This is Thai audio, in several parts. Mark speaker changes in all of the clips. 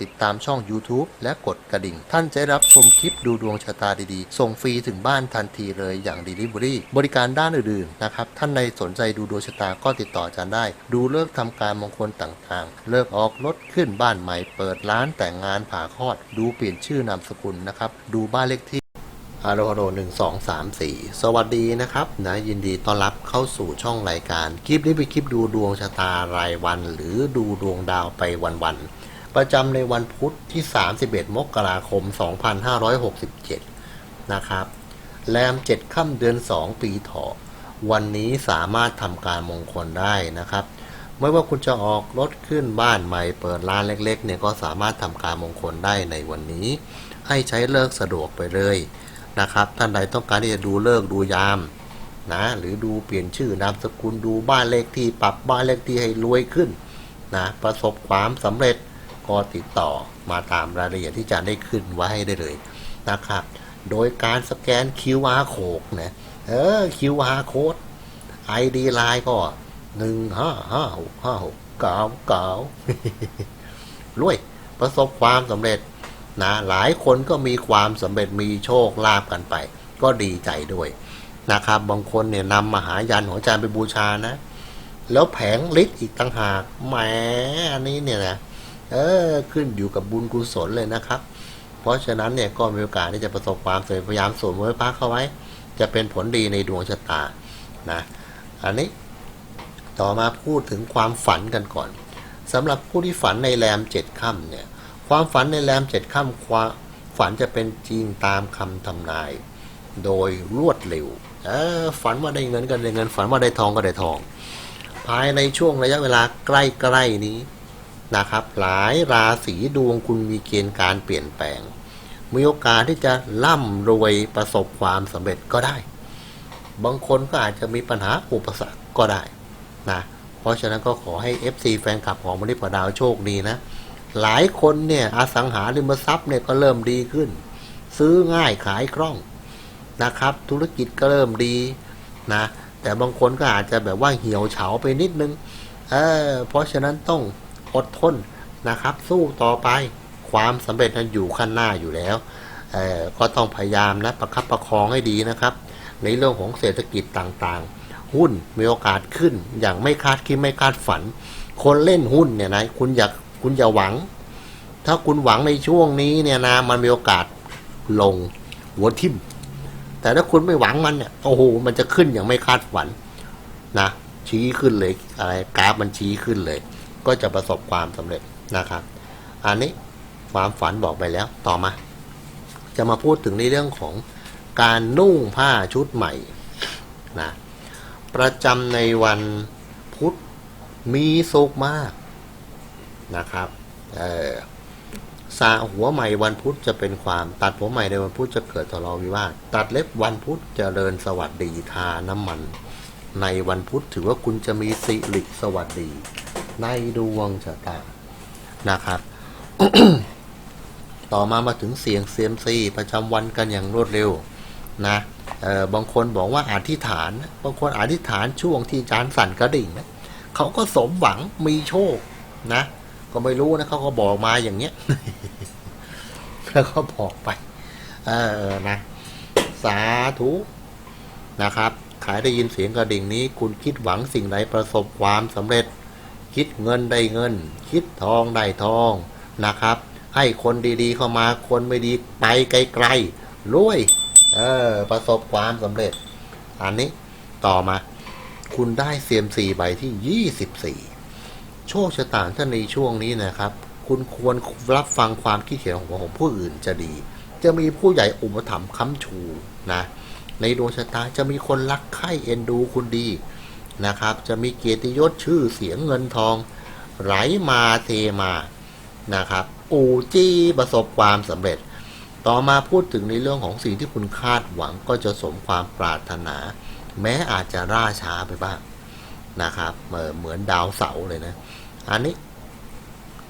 Speaker 1: ติดตามช่อง YouTube และกดกระดิ่ง ท่านจะได้รับชมคลิปดูดวงชะตาดีๆ ส่งฟรีถึงบ้านทันทีเลยอย่าง Delivery บริการด้านอื่นๆนะครับ ท่านใดสนใจดูดวงชะตาก็ติดต่ออาจารย์ได้ ดูเลิกษ์ทำการมงคลต่างๆ เลิกออกรถขึ้นบ้านใหม่ เปิดร้านแต่งงานผ่าคลอด ดูเปลี่ยนชื่อนามสกุลนะครับ ดูบ้านเลขที่ฮัลโหลฮัลโหลหนึ่งสองสามสี่สวัสดีนะครับนะยินดีต้อนรับเข้าสู่ช่องรายการ คลิปนี้เป็นคลิปดูดวงชะตารายวัน หรือดูดวงดาวไปวันๆ ประจำในวันพุธที่ 31 มกราคม 2567 นะครับ แรม 7 ค่ำเดือน 2 ปีเถาะวันนี้สามารถทำการมงคลได้นะครับ ไม่ว่าคุณจะออกรถขึ้นบ้านใหม่เปิดร้านเล็กๆเนี่ยก็สามารถทำการมงคลได้ในวันนี้ ให้ใช้เลิกสะดวกไปเลยนะครับ ท่านใดต้องการที่จะดูเลิกดูยามนะหรือดูเปลี่ยนชื่อนามสกุลดูบ้านเลขที่ปรับบ้านเลขที่ให้รวยขึ้นนะประสบความสำเร็จ ก็ติดต่อมาตามรายละเอียดที่อาจะได้ขึ้นไว้ให้ได้เลยนะครับ โดยการสแกน QR code นะเออ QR code ID ไลน์ก็หนึ่งห้าห้าหกห้าหกเก้าเก้ารวยประสบความสำเร็จนะหลายคนก็มีความสำเร็จมีโชคลาภกันไป ก็ดีใจด้วยนะครับบางคนเนี่ยนำมหายันของอาจารย์ไปบูชานะ แล้วแผงฤทธิ์อีกต่างหากแหมอันนี้เนี่ยนะ เออขึ้นอยู่กับบุญกุศลเลยนะครับ เพราะฉะนั้นเนี่ยก็มีโอกาสที่จะประสบความสำเร็จพยายามสวมไว้พักเข้าไว้ จะเป็นผลดีในดวงชะตานะอันนี้ต่อมาพูดถึงความฝันกันก่อนสำหรับผู้ที่ฝันในแรมเจ็ดค่ำเนี่ยความฝันในแรมเจ็ดค่ำความฝันจะเป็นจริงตามคำทำนาย โดยรวดเร็วออฝันว่าได้เงินก็ได้เงิน ฝันว่าได้ทองก็ได้ทอง ภายในช่วงระยะเวลาใกล้ๆนี้ นะครับ หลายราศีดวงคุณมีเกณฑ์การเปลี่ยนแปลง มีโอกาสที่จะร่ำรวยประสบความสำเร็จก็ได้ บางคนก็อาจจะมีปัญหาอุปสรรคก็ได้นะเพราะฉะนั้นก็ขอให้ FC แฟนคลับของมณิพดาวโชคดีนะ หลายคนเนี่ยอสังหาริมทรัพย์เนี่ยก็เริ่มดีขึ้น ซื้อง่ายขายคล่องนะครับ ธุรกิจก็เริ่มดีนะแต่บางคนก็อาจจะแบบว่าเหี่ยวเฉาไปนิดนึงเออเพราะฉะนั้นต้อง อดทนนะครับ สู้ต่อไปความสำเร็จนั้นอยู่ขั้นหน้าอยู่แล้วก็ต้องพยายามนะประคับประคองให้ดีนะครับ ในเรื่องของเศรษฐกิจต่างๆ หุ้นมีโอกาสขึ้นอย่างไม่คาดคิดไม่คาดฝัน คนเล่นหุ้นเนี่ยนะคุณอยากคุณอย่าหวัง ถ้าคุณหวังในช่วงนี้เนี่ยนะมันมีโอกาสลงหัวทิ่มแต่ถ้าคุณไม่หวังมันเนี่ยโอ้โหมันจะขึ้นอย่างไม่คาดฝันนะชี้ขึ้นเลยอะไรกราฟมันชี้ขึ้นเลย ก็จะประสบความสำเร็จนะครับ อันนี้ความฝันบอกไปแล้วต่อมา จะมาพูดถึงในเรื่องของการนุ่งผ้าชุดใหม่นะประจำในวันพุธมีสุขมากนะครับเออสาหัวใหม่วันพุธจะเป็นความตัดหัวใหม่ในวันพุธจะเกิดทะเลาะวิวาทตัดเล็บวันพุธจเจริญสวัสดีทาน้ำมัน ในวันพุธถือว่าคุณจะมีสิริสวัสดี ในดวงชะตานะครับ ต่อมามาถึงเสียงเซียมซีประจำวันกันอย่างรวดเร็วนะเออบางคนบอกว่าอธิษฐานนะบางคนอธิษฐานช่วงที่จานสั่นกระดิ่งนะเขาก็สมหวังมีโชคนะ ก็ไม่รู้นะเขาก็บอกมาอย่างเงี้ยแล้วก็บอกไป เออนะ สาธุนะครับ ขายได้ยินเสียงกระดิ่งนี้ คุณคิดหวังสิ่งใดประสบความสำเร็จ คิดเงินได้เงิน คิดทองได้ทองนะครับ ให้คนดีๆเข้ามาคนไม่ดีไปไกลๆรวยเออประสบความสำเร็จ อันนี้ต่อมา คุณได้เซียมซีใบที่ 24 โชคชะตาท่านในช่วงนี้นะครับ คุณควรรับฟังความคิดเห็นของของผู้อื่นจะดี จะมีผู้ใหญ่อุปถัมภ์ค้ำชูนะ ในดวงชะตาจะมีคนรักใคร่เอ็นดูคุณดี นะครับ จะมีเกียรติยศชื่อเสียงเงินทอง ไหลมาเทมานะครับอูจี้ประสบความสำเร็จ ต่อมาพูดถึงในเรื่องของสิ่งที่คุณคาดหวังก็จะสมความปรารถนา แม้อาจจะล่าช้าไปบ้างนะครับเหมือนดาวเสาเลยนะ อันนี้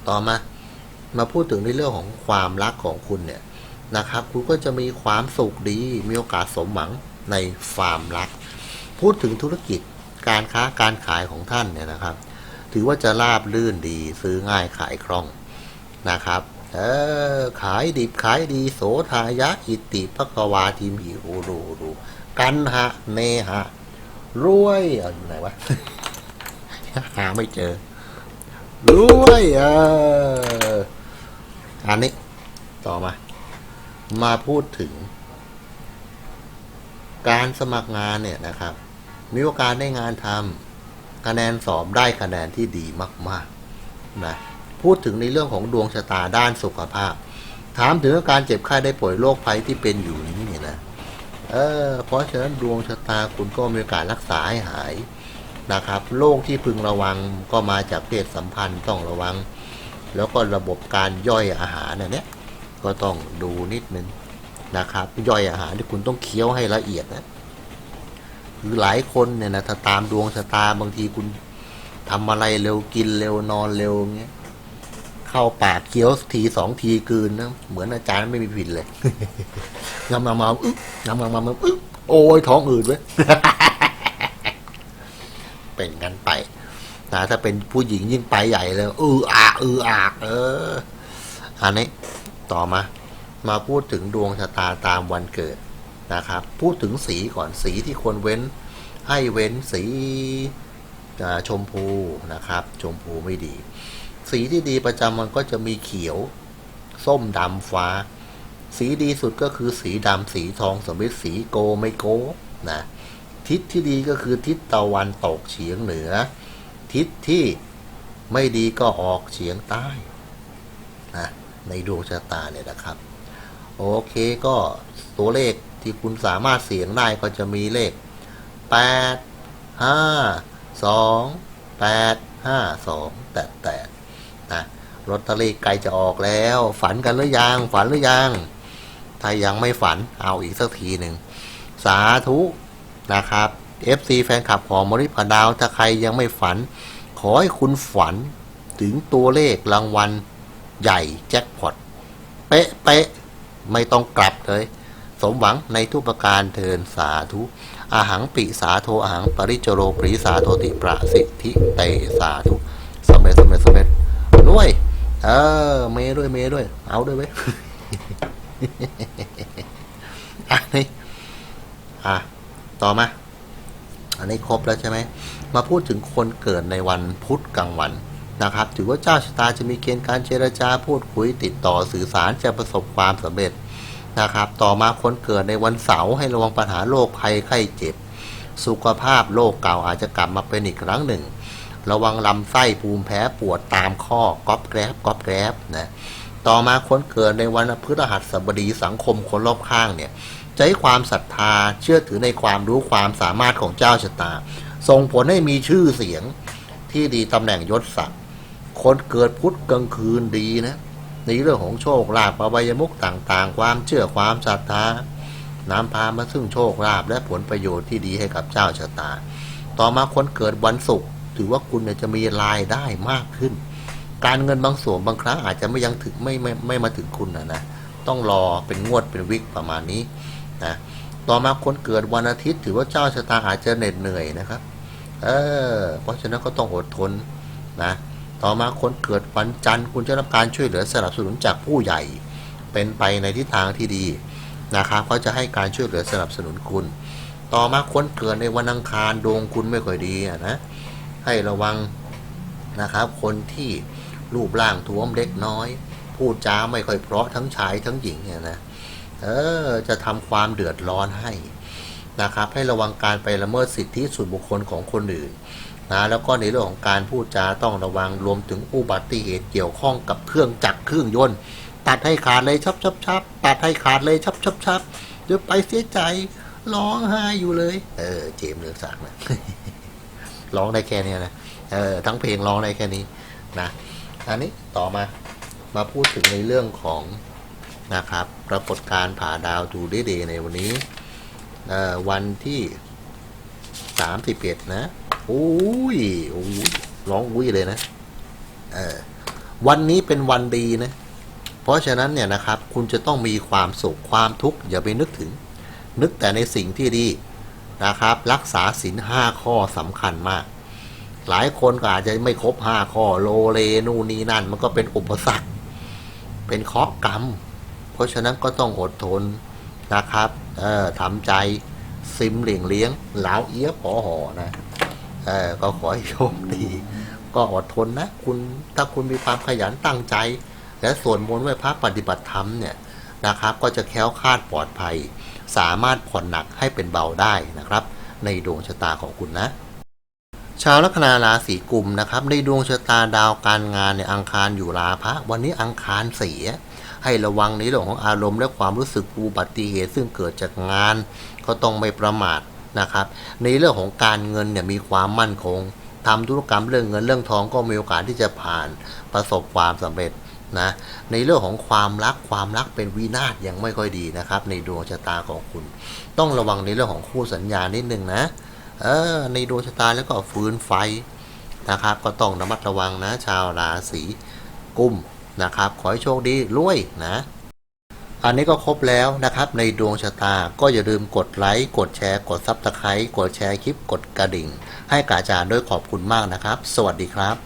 Speaker 1: ต่อมามาพูดถึงในเรื่องของความรักของคุณเนี่ยนะครับ คุณก็จะมีความสุขดี มีโอกาสสมหวังในความรัก พูดถึงธุรกิจ การค้าการขายของท่านเนี่ยนะครับ ถือว่าจะราบลื่นดีซื้อง่ายขายคล่องนะครับ เออขายดิบขายดีโสทายะอิติปะกวาทีมหิโอดูดูกันหะเนหะรวยออยู่ไหนวะหาไม่เจอรวยเอออันนี้ต่อมา มาพูดถึง การสมัครงานเนี่ยนะครับ มีโอกาสได้งานทำคะแนนสอบได้คะแนนที่ดีมากๆนะพูดถึงในเรื่องของดวงชะตาด้านสุขภาพ ถามถึงอาการเจ็บไข้ได้ป่วยโรคภัยที่เป็นอยู่นี้เนี่ยนะเออเพราะฉะนั้นดวงชะตาคุณก็มีโอกาสรักษาให้หายนะครับโรคที่พึงระวังก็มาจากเพศสัมพันธ์ต้องระวัง แล้วก็ระบบการย่อยอาหารเนี่ย ก็ต้องดูนิดนึงนะครับ ย่อยอาหารที่คุณต้องเคี้ยวให้ละเอียดนะ คือหลายคนเนี่ยนะถ้าตามดวงชะตาบางทีคุณทำอะไรเร็วกินเร็วนอนเร็วเงี้ยเข้าปากเคี้ยวทีสองทีกืนนะเหมือนอาจารย์ไม่มีผิดเลยงำงำมาอึ๊บงำงำมาอึ๊บโอ้ยท้องอืดเว้ยเป็นกันไปนะถ้าเป็นผู้หญิงยิ่งไปใหญ่เลยอืออากอืออากเอออันนี้ต่อมา มาพูดถึงดวงชะตาตามวันเกิด นะครับ พูดถึงสีก่อนสีที่ควรเว้น ให้เว้นสีชมพูนะครับ ชมพูไม่ดี สีที่ดีประจำมันก็จะมีเขียว ส้มดำฟ้า สีดีสุดก็คือสีดำสีทองสมมติสีโกไม่โกนะทิศที่ดีก็คือทิศตะวันตกเฉียงเหนือ ทิศที่ไม่ดีก็ออกเฉียงใต้นะในดวงชะตาเนี่ยนะครับ โอเคก็ตัวเลข ที่คุณสามารถเสี่ยงได้ก็จะมีเลข 8 5 2 8 5 2แต่แต่นะลอตเตอรี่ใกลจะออกแล้ว ฝันกันหรือยัง ฝันหรือยัง ถ้ายังไม่ฝันเอาอีกสักทีหนึ่ง สาธุนะครับ FC แฟนคลับของมริพดาว ถ้าใครยังไม่ฝัน ขอให้คุณฝันถึงตัวเลขรางวัลใหญ่แจ็คพอตเป๊ะเป๊ะไม่ต้องกลับเลย มหวังในทุกประการเทินสาธุอาหังปิสาโทอาหังปริจโรปริสาโทติประสิทธิเตสาธุสำเร็จสำเร็จสำเร็จด้วยเออเมด้วยเมด้วย เอาด้วยเว้ยอันนี้อะต่อมา อันนี้ครบแล้วใช่ไหม มาพูดถึงคนเกิดในวันพุธกลางวันนะครับ ถือว่าเจ้าชะตาจะมีเกณฑ์การเจรจาพูดคุยติดต่อสื่อสารจะประสบความสำเร็จ นะครับ ต่อมาคนเกิดในวันเสาร์ให้ระวังปัญหาโรคภัยไข้เจ็บ สุขภาพโรคเก่าอาจจะกลับมาเป็นอีกครั้งหนึ่ง ระวังลำไส้ภูมิแพ้ปวดตามข้อก๊อบแกรบก๊อบแกรบนะต่อมาคนเกิดในวันพฤหัสบดีสังคมคนรอบข้างเนี่ยให้ความศรัทธาเชื่อถือในความรู้ความสามารถของเจ้าชะตา ส่งผลให้มีชื่อเสียงที่ดีตำแหน่งยศศักดิ์คนเกิดพุธกลางคืนดีนะ ในเรื่องของโชคลาภอวัยมุกต่างๆ ความเชื่อความศรัทธานำพามาซึ่งโชคลาภและผลประโยชน์ที่ดีให้กับเจ้าชะตา ต่อมาคนเกิดวันศุกร์ถือว่าคุณจะมีรายได้มากขึ้น การเงินบางส่วนบางครั้งอาจจะไม่ยังถึงไม่ไม่ไม่มาถึงคุณนะนะต้องรอเป็นงวดเป็นวิกประมาณนี้นะต่อมาคนเกิดวันอาทิตย์ ถือว่าเจ้าชะตาอาจจะเหน็ดเหนื่อยนะครับ เออเพราะฉะนั้นก็ต้องอดทนนะ ต่อมาคนเกิดวันจันทร์คุณจะรับการช่วยเหลือสนับสนุนจากผู้ใหญ่ เป็นไปในทิศทางที่ดีนะครับเขาจะให้การช่วยเหลือสนับสนุนคุณ ต่อมาคนเกิดในวันอังคารดวงคุณไม่ค่อยดีนะให้ระวังนะครับคนที่รูปร่างท้วมเล็กน้อย พูดจาไม่ค่อยเพราะทั้งชายทั้งหญิงเนี่ยนะเออจะทำความเดือดร้อนให้นะครับให้ระวังการไปละเมิดสิทธิส่วนบุคคลของคนอื่น นะแล้วก็ในเรื่องของการพูดจาต้องระวังรวมถึงอุบัติเหตุเกี่ยวข้องกับเครื่องจักรเครื่องยนต์ ตัดให้ขาดเลยชับชับชับตัดให้ขาดเลยชับชับชับเดี๋ยวไปเสียใจร้องไห้อยู่เลย เออ เจมเลือกศักนะร้องได้แค่นี้นะเออทั้งเพลงร้องได้แค่นี้นะอันนี้ต่อมามาพูดถึงในเรื่องของนะครับปรากฏการผ่าดาวทูเดย์ในวันนี้ออวันที่สามสิบเอ็ดนะ อุ้ยอุ้ยร้องอุ้ยเลยนะเออวันนี้เป็นวันดีนะ เพราะฉะนั้นเนี่ยนะครับ คุณจะต้องมีความสุขความทุกข์อย่าไปนึกถึง นึกแต่ในสิ่งที่ดีนะครับ รักษาศีลห้าข้อสำคัญมาก หลายคนก็อาจจะไม่ครบห้าข้อโลเลนู่นนี่นั่น มันก็เป็นอุปสรรค เป็นเคราะห์กรรม เพราะฉะนั้นก็ต้องอดทนนะครับ เออทำใจซิมเหลี่ยงเลี้ยง เหลาเอี้ยพอหอนะ เออก็ขอให้โชคดี ก็อดทนนะ คุณถ้าคุณมีความขยันตั้งใจ และส่วนมนต์ไหว้พระปฏิบัติธรรมเนี่ยนะครับ ก็จะแคล้วคลาดปลอดภัย สามารถผ่อนหนักให้เป็นเบาได้นะครับ ในดวงชะตาของคุณนะ ชาวลัคนาราศีกุมนะครับ ในดวงชะตาดาวการงานเนี่ยอังคารอยู่ราพะวันนี้อังคารเสียให้ระวังในเรื่องของอารมณ์และความรู้สึกอุบัติเหตุซึ่งเกิดจากงาน ก็ต้องไม่ประมาท นะครับ ในเรื่องของการเงินเนี่ยมีความมั่นคงทำธุรกรรมเรื่องเงินเรื่องทองก็มีโอกาสที่จะผ่านประสบความสำเร็จนะในเรื่องของความรักความรักเป็นวินาศยังไม่ค่อยดีนะครับ ในดวงชะตาของคุณ ต้องระวังในเรื่องของคู่สัญญานิดนึงนะเออในดวงชะตาแล้วก็ฟื้นไฟนะครับ ก็ต้องระมัดระวังนะชาวราศีกุมนะครับ ขอให้โชคดีรวยนะ อันนี้ก็ครบแล้วนะครับ ในดวงชะตาก็อย่าลืมกดไลค์ กดแชร์ กดซับสไครต์กดแชร์คลิป กดกระดิ่ง ให้กบอาจารย์ด้วยขอบคุณมากนะครับ สวัสดีครับ